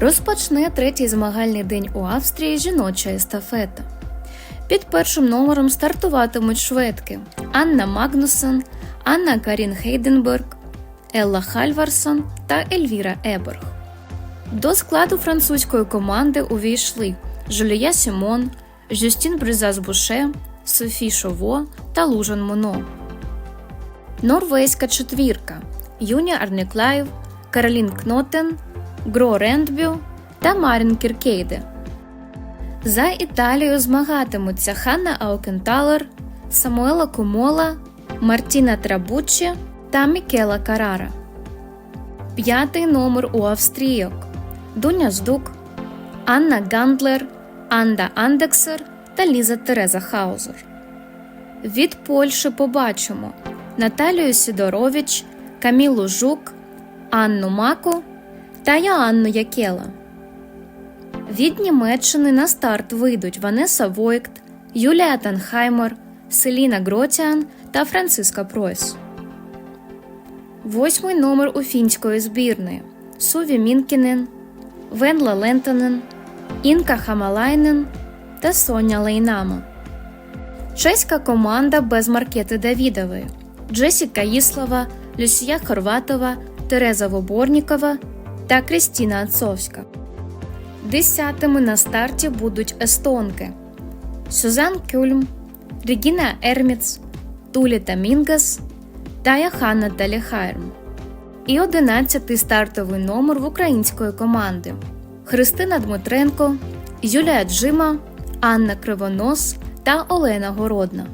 Розпочне третій змагальний день у Австрії жіноча естафета. Під першим номером стартуватимуть шведки Анна Магнусон, Анна Карін Хейденберг, Елла Хальварсон та Ельвіра Еберг. До складу французької команди увійшли Жулія Сімон, Жюстін Брюзас Буше, Софі Шово та Лужан Моно. Норвезька четвірка Юні Арнеклаєв, Каролін Кнотен, Гро Рендбю та Марін Кіркейде. За Італію змагатимуться Ханна Аукенталер, Самуела Комола, Мартіна Трабуччі та Мікела Карара. П'ятий номер у австрійок Дуня Здук, Анна Гандлер, Анда Андексер та Ліза Тереза Хаузер. Від Польщі побачимо Наталію Сідорович, Камілу Жук, Анну Маку та Йоанну Якела. Від Німеччини на старт вийдуть Ванеса Войкт, Юлія Танхаймер, Селіна Гротіан та Франциска Пройс. Восьмий номер у фінської збірної Суві Мінкінен, Венла Лентонен, Інка Хамалайнен та Соня Лейнама. Чеська команда без Маркети Давідової Джесіка Іслова, Люсія Хорватова, Тереза Воборнікова та Крістіна Ацовська. Десятими на старті будуть естонки Сюзан Кюльм, Регіна Ерміц, Туліта Мінгас та Яханна Таліхайрм. І одинадцятий стартовий номер в української команди Христина Дмитренко, Юлія Джима, Анна Кривонос та Олена Городна.